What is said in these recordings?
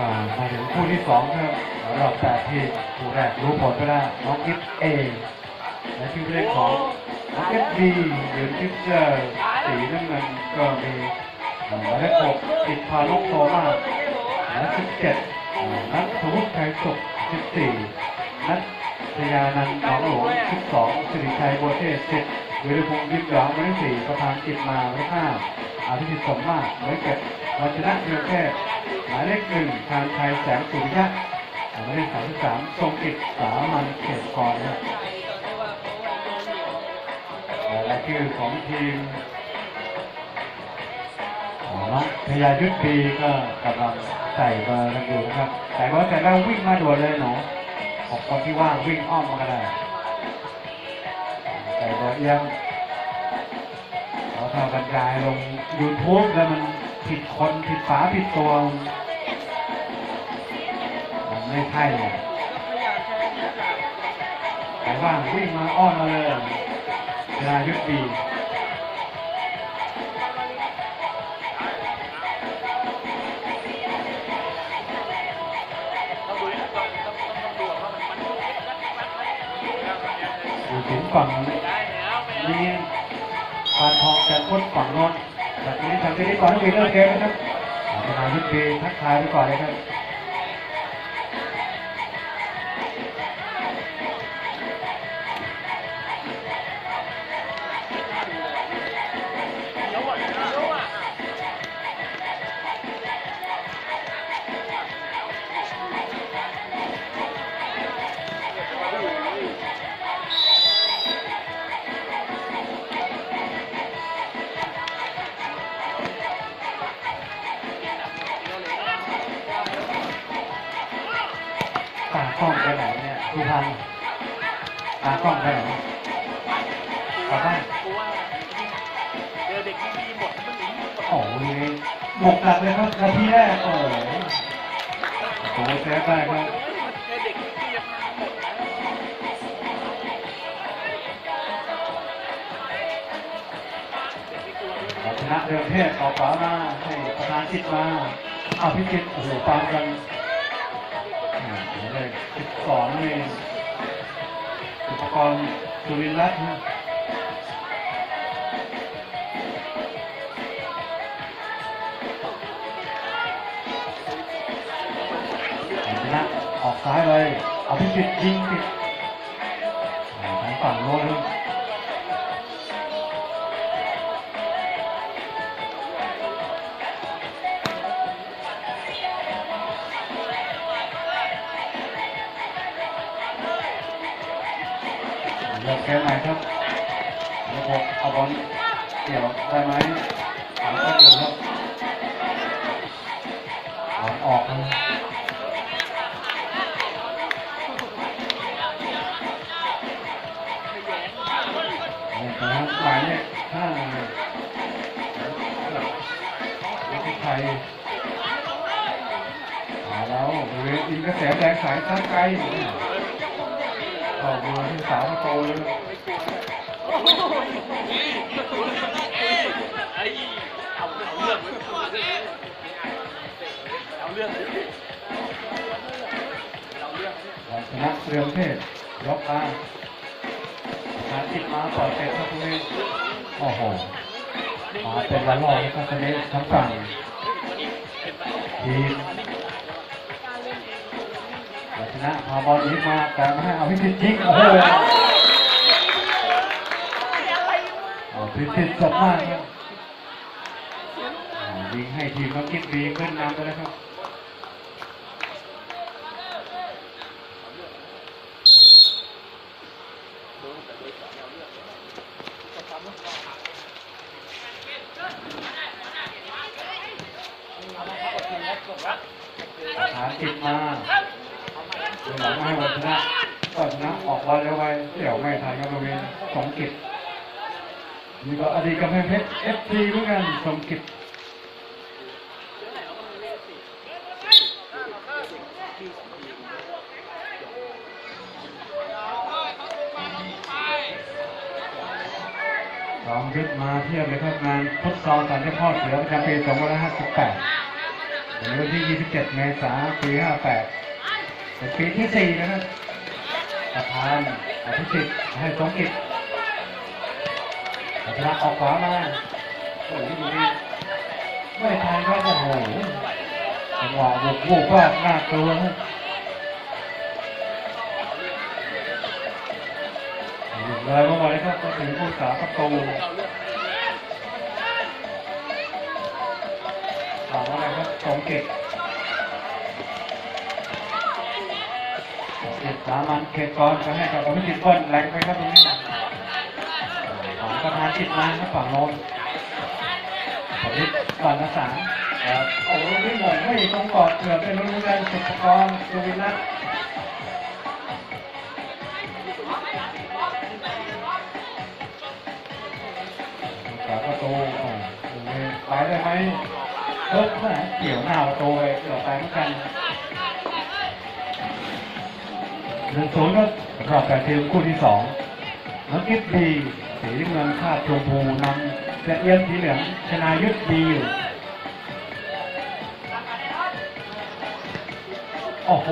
มาถึงคู่ที่สองครับรอบแปดทีมคู่แรกรู้ผลไปแล้วน้องอิฟเอและชื่อเล่นของน้องเอฟบียืนพิเจอร์สีน้ำเงินก็มีหมายเลขหกอิทพานุกโซมาและสิบเจ็ดนัทธวุฒิไทยสุขสิบสี่นัทชยานันท์หนองหลวงสิบสองสิริชัยโบเทศสิบวิริพงศ์ยิบหยองหมายเลขสี่ประธานจิตมาหมายเลขห้า อาทิตย์สมมาตรหมายเลขเจ็ดวัชนะเรืองเทพหมายเลขหนึ่งทางไทยแสงสุริยะหมายเลขสามสิบสามทรงกิจสามัญเขตกรนะรายชื่อของทีมน้องพยายุทธปีก็กำลังใส่เบอร์กันอยู่นะครับใส่เบอร์แต่แล้ววิ่งมาด่วนเลยหนูออกคนที่ว่างวิ่งอ้อมมาก็ได้ใส่เบอร์เอียง เราบรรยายลง YouTube แล้วมันผิดคนผิดฝาผิดตัวมันไม่ใช่เลยแต่ว่างวิ่งมาอ้อนมาเลยเวลายุดดีดูถึงฝั่งนี้านทองจะพ้นฝั่งโน้นแบบนี้ทางที่นี้ก่อนต้องมีเลิกเกมนะครับเวลายุดดีทักทายไปก่อนเลยครับ บุกกลับเลยครับนาทีแรก โอ้โหโอ้โหเซฟได้ครับชนะเรืองเทพออกขวามาให้ประธานจิตมาเอาพิจิตโอ้โหตามกันอ่าเลยสิบสองนี่อุปกรณ์สุรินทร์รัตน์ ออกซ้ายเลยเอาพิจิตยิงติดทางฝั่งโน้นครับเลือกแค่ไหนครับระบบเอาบอลเกี่ยวได้ไหมถามก็อยู่ครับบอลออกครับ นี่ครับหมายเลขห้าวิทิไทยมาแล้วบริเวณอินกระแสแดงสายทัดไกลต่อเรือที่สาวโตเลยไอ้เอาเรื่องเอาเรื่องเอาเรื่องเราชนะเรืองเทพยกมาาจิตมาปล่อยเป็ดครับคุณนี้โอ้โหมาเป็นละลอกนะครับตอนนี้ทั้งฝั่งทีมเราชนะพาบอลนี้มาแต่ไม่ให้เอาพิจิตรยิงโอ้โหเอาพิจิตสดมากครับยิงให้ทีมน้องกิ๊กบีขึ้นนำไปแล้วครับ หาจิตมาหลังให้วันชนะก็ชนะออกบอลเร็วไปเดี่ยวไม่ทันครับบริเวณสองกิจนี่ก็อดีตกำแพงเพชรเอฟซีเหมือนกันสมกิจสองยุดมาเทียบเลยครับงานฟุตซอลสันติพ่อเสือประจำปี2558 ในวันที่ 27 เมษายน ปี 58เป็นปีที่ 4 นะครับประธานอภิสิทธิ์ให้สมกิจประธาออกขวามาโอ้โหดูดิไม่ทันครับโอ้โหจังหวะบุกบุกว่าน่ากลัวนะเลยเมื่อวานนี้ครับก็ถึงผู้สาประตูถามอะ ไรครับสมกิจเจ็ดสามันเขตกรจะให้กับอภิสิทธิ์เบิ้ลแรงไปครับตรงนี้ของประธานจิตมาครับฝั่งโน้นผมนี่ก่อนละสามครับโอ้โหพี่หมงไม่ต้องกอดเกือบเป็นรุ่นแรงสุดกรสุวินัทฝาประตูไปได้ไหม เพิ่มแหมเกี่ยวหน้าประตูเลยเกือบไปเหมือนกันหนึ่งศูนย์ก็รอบแปดทีมคู่ที่สองน้องกิฟดีสีเมืองคาดชมพูนำและเอียนสีเหลืองชนายุทธดีอยู่โอ้โห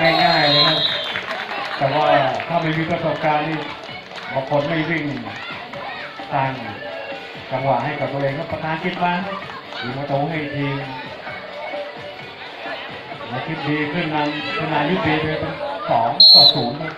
ง่ายๆเลยครับ แต่ว่าถ้าไม่มีประสบการณ์นี่บางคนไม่วิ่งสร้างจังหวะให้กับตัวเองก็ประธานคิดมา ยิงประตูให้ทีมมาคิดดีขึ้นนำชนายุทธดีไปเป็นสองต่อศูนย์ครับ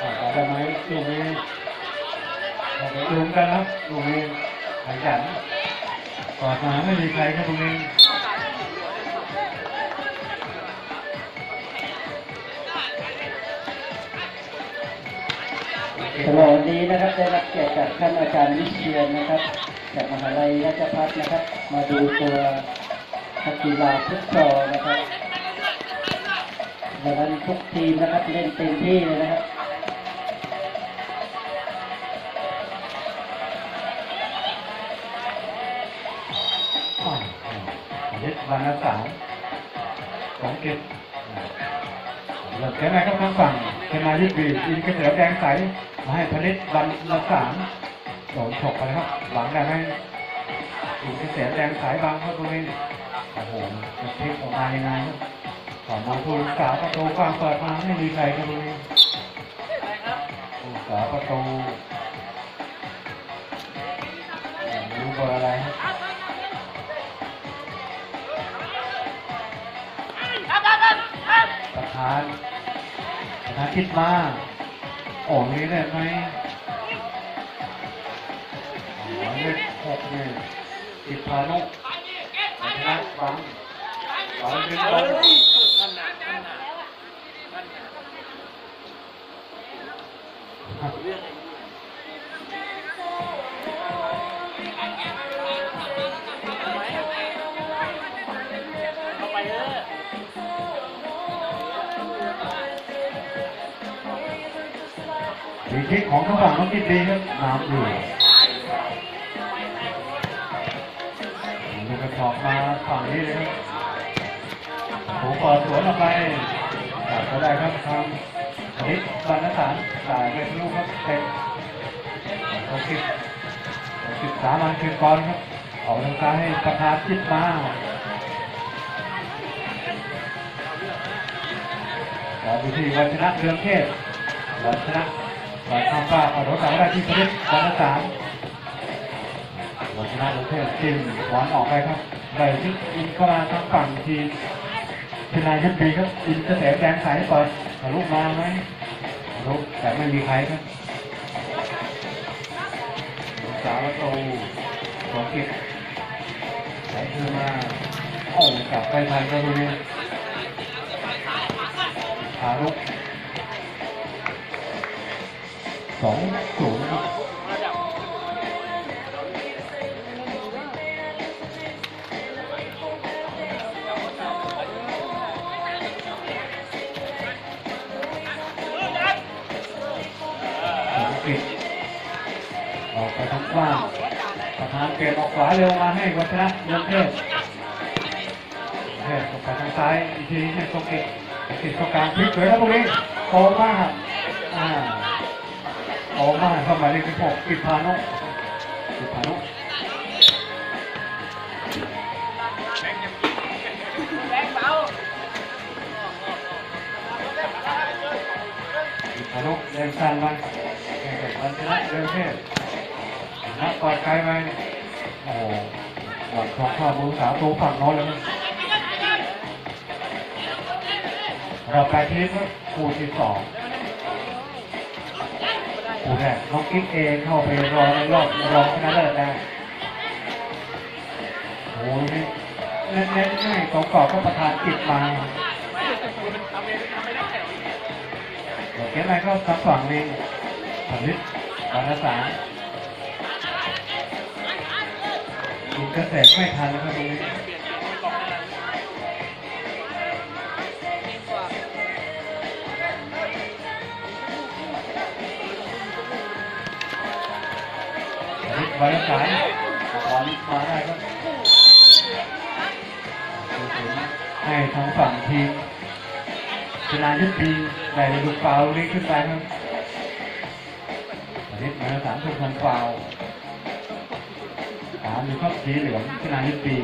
อ่าต่อได้ไหมลูกนี้เอาไปดูกันครับลูกนี้ขยันกอดมาไม่มีใครครับตรงนี้ ตลอดนี้นะครับได้รับเกียรติจากท่านอาจารย์วิเชียนนะครับ จากมหาลัยราชภัฏนะครับ มาดูตัวนักกีฬาฟุตซอลนะครับดังนั้นทุกทีมนะครับเล่นเต็มที่เลยนะครับยึดวันละสามสองเก็บเริ่มแค่ไหนครับทางฝั่งชนายุทธบีอินกระเสือแดงใส มาให้ผลิตวันละสามโดนฉกไปแล้วครับ หลังได้ไหมอินกระเสือแดงใสบางครับตรงนี้โอ้โหจะพลิกออกมายังไงครับต่อมาผู้รักษาประตูกว้างเปิดมาไม่มีใครครับตรงนี้ผู้รักษาประตูรู้เบอร์อะไรครับประธานประธานคิดมา โอ้นี้ได้ไหมหมายเลขหกเนี่ยจิตพานุประธานบังบังเป็นเฮ้บัง ดีคิดของทั้งฝั่งต้องคิดดีครับน้ำอยู่มันกระชอบมาฝั่งนี้เลยครับโอ้โหเปิดสวนออกไปจับก็ได้ครับทางนิดบันนสารจ่ายไปทะลุครับเต็มเขาคิดศึกษามันคืนกรครับออกกำลังกายให้ประธานจิตมาขอดูที่วันชนะเรืองเทพวันชนะ วันข้ามฟ้าเอารถสาวได้ที่พลิตวันละสามวันชนะเรืองเทพจิ้มหวานออกไปครับได้ยึดอินเข้ามาทางฝั่งทีมชนายยุทธบีครับอินกระแสแดงสายเปิดทะลุมาไหมทะลุแต่ไม่มีใครครับสาวประตูสองกิจใส่คือมาโอ้กลับไปทันก็ตรงนี้ขาลุก สองศูนย์ครับมออกไปทางกว้างประธานเปลี่ยนออกขวาเร็วมาให้วัชระเงินเทพเทพออกไปทางซ้ายอีกทีให้สองกิจกิจตรงกลางพลิกเลยแล้วตรงนี้โตมาก อ่าโตมากเข้ามาเลขที่หกกิจพานุสุภานุแรงเบาสุภานุเดินสั้นมาแข่งกับวันชนะเดินเทพนักกอดไกลไปโอ้โหหวัดของข้อมือสาวตัวฝั่งโน้นเลยเราไปที่คู่ที่สอง คู่แรกน้องกิ๊กเองเข้าไปรอในรอบรองชนะเลิศได้โอ้โหนี่เน้นๆให้กองกอบก็ประธานกิจมาทำเขียวเกมอะไรก็สักฝั่งหนึงผลิตวารสารกินเกษตรไม่ทันแล้วครับตรงนี้ ผลิตวารสารบอลมาได้ครับให้ทางฝั่งทีมชนะยุทธีได้ลูกฟาวล์นี้ขึ้นไปครับผลิตวาสารทุกคนฟาวล์ตามอยู่ครับสีเหลืองชนะยุทธี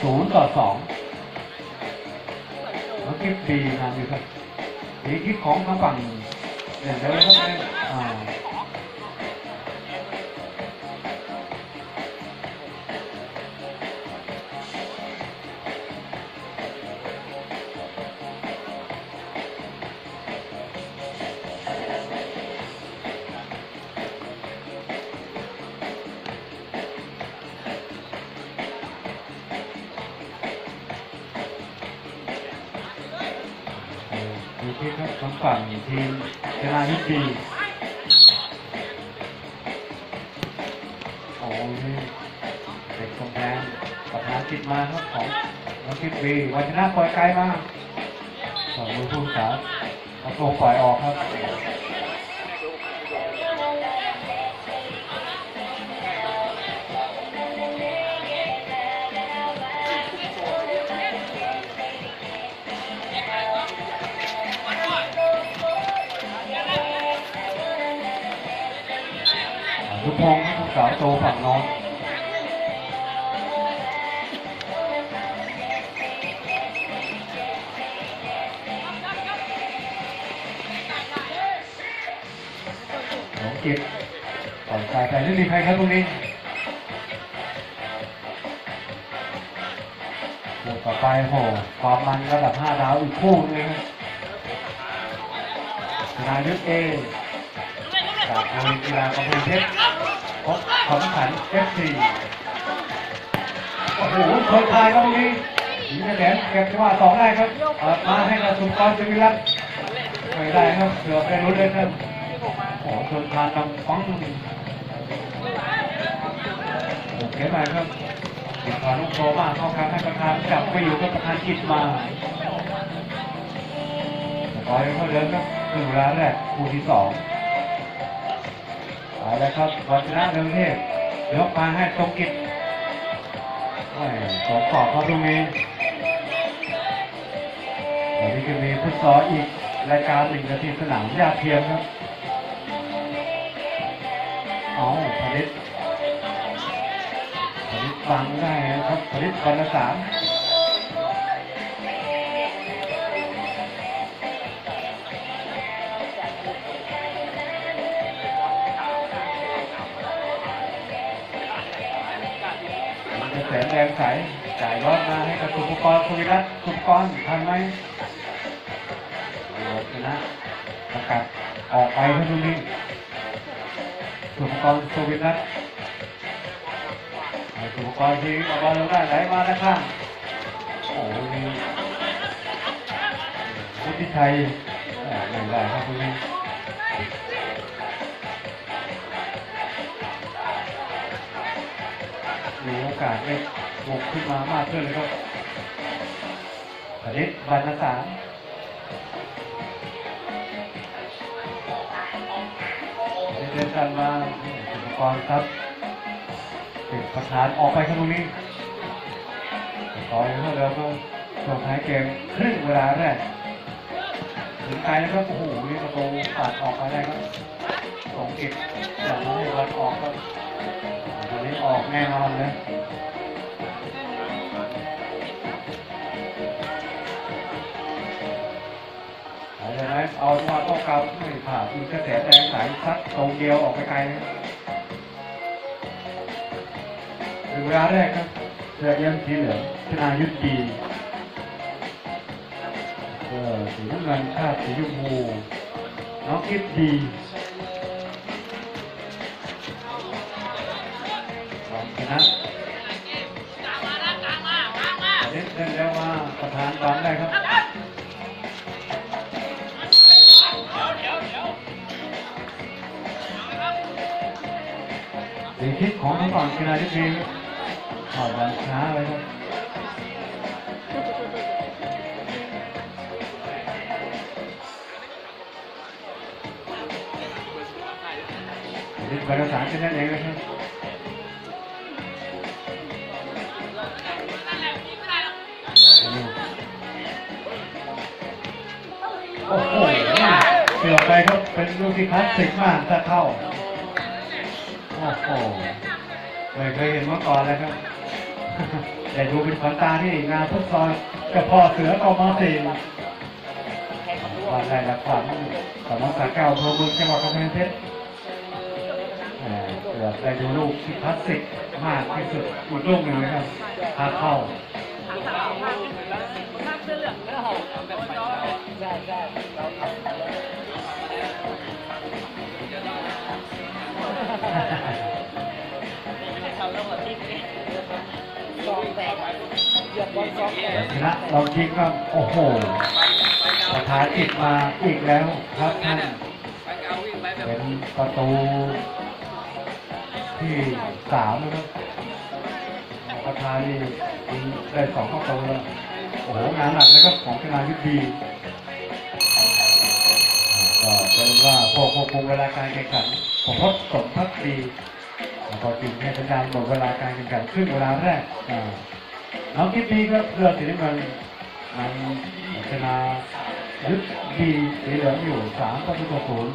ศูนย์ต่อสองน้องกิ๊บดีนำอยู่ครับดีกิ๊บของทางฝั่งเด่นเลยครับางฝั่งทีมเวลาที่ดีโอ้ยเด็กกำแพงประธานจิตมาครับของน้องกิ๊บดีวัชนะปล่อยไกลมาสองมือผู้สาวเอาตัวปล่อยออกครับ สาวโตฝั่งน้องหลงเจิตต่อยสายไปไม่มีใครครับตรงนี้คู่ต่อไปโหความมันระดับ5ดาวอีกคู่นึงครับนายุทธเองจากโรงเรียนกีฬากำแพงเพชร ขอมขันเอฟซีโอ้โหเคยทายครับตรงนี้หญิงแหลมเก็บจังหวะสองได้ครับเปิดมาให้กับสุนทรจุวิรัตน์ไม่ได้ครับเสือไปรุ้นเลยครับโอ้โหชนทานดำฟังโอเคไปครับติดต่อลูกโตมากเข้าการให้ประธานจับไปอยู่กับประธานกิจมาแต่อยเขาเดินครับครึ่งเวลาแรกคู่ที่สอง เอาละครับวัชนะเรืองเทพยกมาให้ตรงกิจสองขอบเขาตรงนี้เดี๋ยวนี้จะมีฟุตซอลอีกรายการหนึ่งนาทีสนามยาเทียมครับเอาผลิตผลิตฟังได้นะครับผลิตวันละสาม จะแสนแดงใสจ่ายรอดมาให้กับสุภกรสุวิรัตน์สุภกรทันไหมโอ้ชนะประกาศออกไปครับตรงนี้สุภกรสุวิรัตน์ให้สุภกรที่เอาบอลลงได้ไหลมาด้านข้างโอ้โหนี่วุฒิชัยไม่ได้ครับตรงนี้มีโอกาสได้ บุกขึ้นมามากขึ้นเลยครับผลิตบรรณสารเดินกันมาอุปกรณ์ครับติดประธานออกไปครับตรงนี้ต่อยเข้าแล้วก็ช่งท้ายเกมครึ่งเวลาแรกถึงไกลนะครับโอ้โหนี่ประตูตัดออกไปได้ครับสองกิจอย่างนั้นให้บอออกครับวันนี้ออกแน่นอนเลย อะเอามาต้องเกาไม่ผ่าคุณกระแสแดงสายซัดตรงเดียวออกไปไกลเลยถึงเวลาแรกครับเสื้อเยี่ยมสีเหลืองชนายุทธดีเสือสีน้ำเงินชาติสีชมพูน้องคิดดีชนะ คิดของทั้งก่อนกีฬาที่ทีถอดบอลช้าเลยครับเล่นบอลสารกันนั่นเองนะครับโอ้โหเกือบไปครับ เป็นลูกที่คลาสสิกมากถ้าเข้า โอ้โหไม่เคยเห็นมาก่อนเลยครับ แต่ดูเป็นขวัญตาที่งานฟุตซอลกับพ่อเสือกอมาสี่วันได้รับขวัญสำนักสาเก้าโทรเมืองจังหวัดกำแพงเพชรแหมเกือบได้ดูลูกที่คลาสสิกมากที่สุดอีกลูกหนึ่งเลยครับถ้าเข้าช ชนะเราทิ้งก็โอ้โหประธานติดมาอีกแล้วครับท่านเป็นประตูที่สามนะครับประธานนี่ได้สองประตูแล้วโอ้โหงานหนักนะครับของชนายุทธดีก็เป็นว่าพวกควบคุมเวลาการแข่งขันผมพดสมพักดีแล้วก็จึงให้สัญญาณหมดเวลาการแข่งขันครึ่งเวลาแรก อ่าน้องกิ๊บดีก็เรือกสีน้ำเงินมันชนะยุทธดีสีเหลืองอยู่สามประตูต่อศูนย์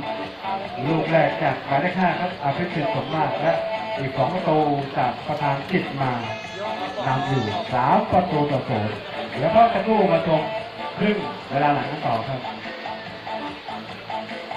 ลูกแรกจากหมายเลขห้าครับอาภิสิทธิ์สมมาตรและอีกสองประตูจากประธานจิตมานำอยู่สามประตูต่อศูนย์แล้วก็กระตู้มาชมครึ่งเวลาหลังต่อครับ